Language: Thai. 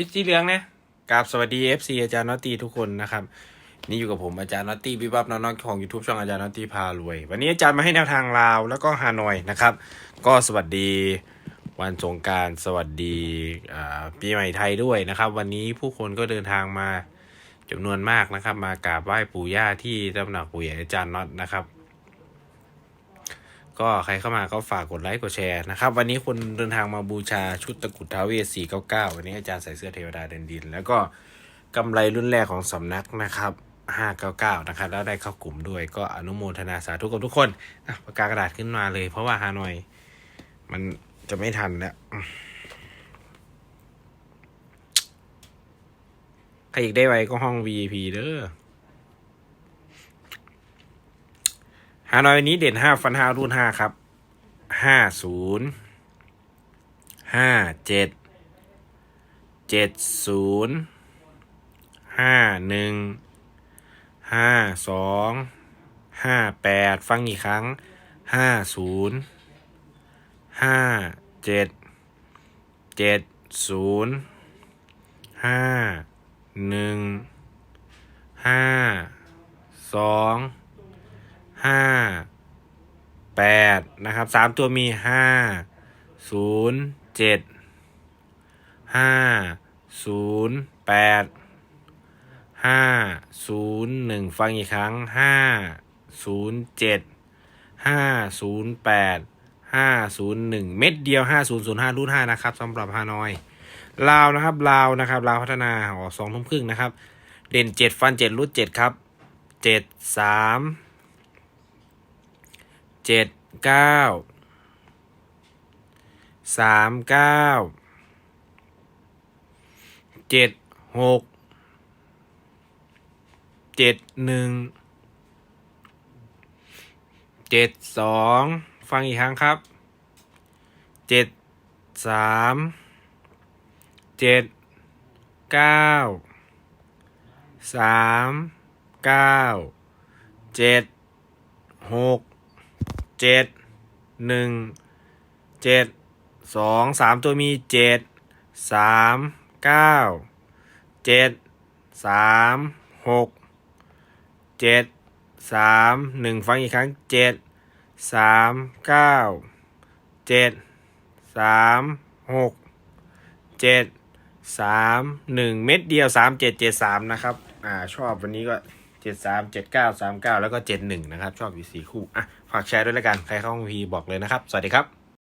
ปิดสีเหลืองนะกราบสวัสดี FC อาจารย์นอตตีทุกคนนะครับ นี่อยู่กับผมอาจารย์นอตตีบิบับน้องๆของ YouTube ช่องอาจารย์นอตตีพารวย วันนี้อาจารย์มาให้แนวทางลาวแล้วก็ฮานอยนะครับ ก็สวัสดีวันสงการสวัสดีปีใหม่ไทยด้วยนะครับ วันนี้ผู้คนก็เดินทางมาจำนวนมากนะครับ มากราบไหว้ปู่ย่าที่ตำหนักปู่ใหญ่อาจารย์น็อตนะครับ ก็ใครเข้ามาก็ฝากกดไลค์กดแชร์นะครับ วันนี้คนเดินทางมาบูชาชุดตะกุดท้าวเวส499 วันนี้อาจารย์ใส่เสื้อเทวดาเดินดิน แล้วก็กำไรรุ่นแรกของสำนักนะครับ 599 นะครับ แล้วได้เข้ากลุ่มด้วยก็อนุโมทนาสาธุกับทุกคนอะปากกากระดาษขึ้นมาเลย เพราะว่าฮานอย มันจะไม่ทันแล้วใครอยากได้ไว้ก็ห้อง VIP เด้อ ฮานอยวันนี้เด่นห้าฟันห้ารุ่นห้าครับห้าศูนย์ห้าเจ็ดเจ็ดศูนย์ห้าหนึ่งห้าสองห้าแปดฟังอีกครั้งห้าศูนย์ห้าเจ็ดเจ็ดศูนย์ห้าหนึ่งห้าสอง ห้าแปดนะครับสามตัวมีห้าศูนย์เจ็ดห้าศูนย์แปดห้าศูนย์หนึ่งฟังอีกครั้งห้าศูนย์เจ็ดห้าศูนย์แปดห้าศูนย์หนึ่งเม็ดเดียวห้าศูนย์ศูนย์ห้ารูทห้านะครับสำหรับฮานอยลาวนะครับลาวนะครับลาวพัฒนาออกสองทุ่มครึ่งนะครับ เด่นเจ็ดฟันเจ็ดรูดเจ็ดครับเจ็ดสาม เจ็ดเก้าสามเก้าเจ็ดหกเจ็ดหนึ่งเจ็ดสองฟังอีกครั้งครับเจ็ดสามเจ็ดเก้าสามเก้าเจ็ดหก เจ็ดหนึ่งเจ็ดสองสามตัวมีเจ็ดสามเก้าเจ็ดสามหกเจ็ดสามหนึ่งฟังอีกครั้งเจ็ดสามเก้าเจ็ดสามหกเจ็ดสามหนึ่งเม็ดเดียวสามเจ็ดเจ็ดสามนะครับ อ่าชอบวันนี้ก็ จ็ดสามเจ็ดเก้าสามเก้าแล้วก็เจ็ดหนึ่งนะครับ ชอบอยู่สี่คู่อะฝากแชร์ด้วยแล้วกัน ใครเข้าห้องพีบอกเลยนะครับ สวัสดีครับ